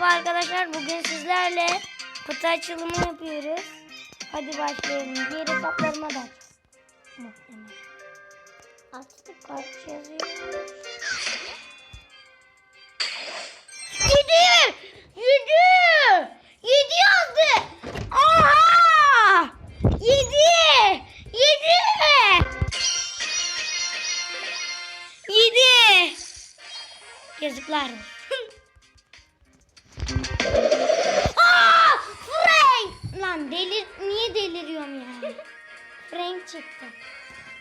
Merhaba arkadaşlar. Bugün sizlerle kutu açılımı yapıyoruz. Hadi başlayalım. Diğer hesaplarıma da açacağız. Açtık kaç yazıyor? Yedi! Yedi! Yedi yazdı! Oha! Yedi! Yedi! Yedi! Yazıklar olsun. Frank çıktı.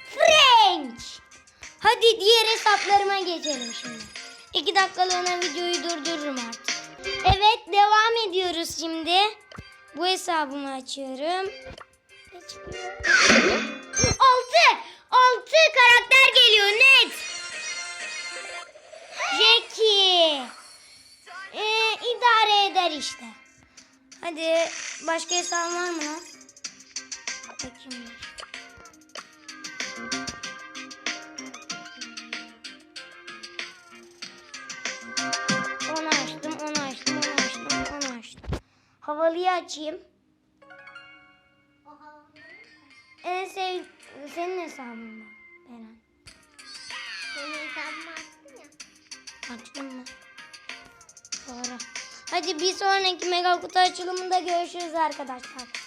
Frank! Hadi diğer hesaplarıma geçelim şimdi. İki dakikalığına videoyu durdururum artık. Evet devam ediyoruz şimdi. Bu hesabımı açıyorum. Altı! Altı karakter geliyor net. Jackie. Ee, idare eder işte. Hadi başka hesabın var mı? Bakayım. Havalıyı açayım. En sev senin hesabın mı? Beren. Senin hesabımı açtın ya. Açtın mı? Doğru. Hadi bir sonraki mega kutu açılımında görüşürüz arkadaşlar.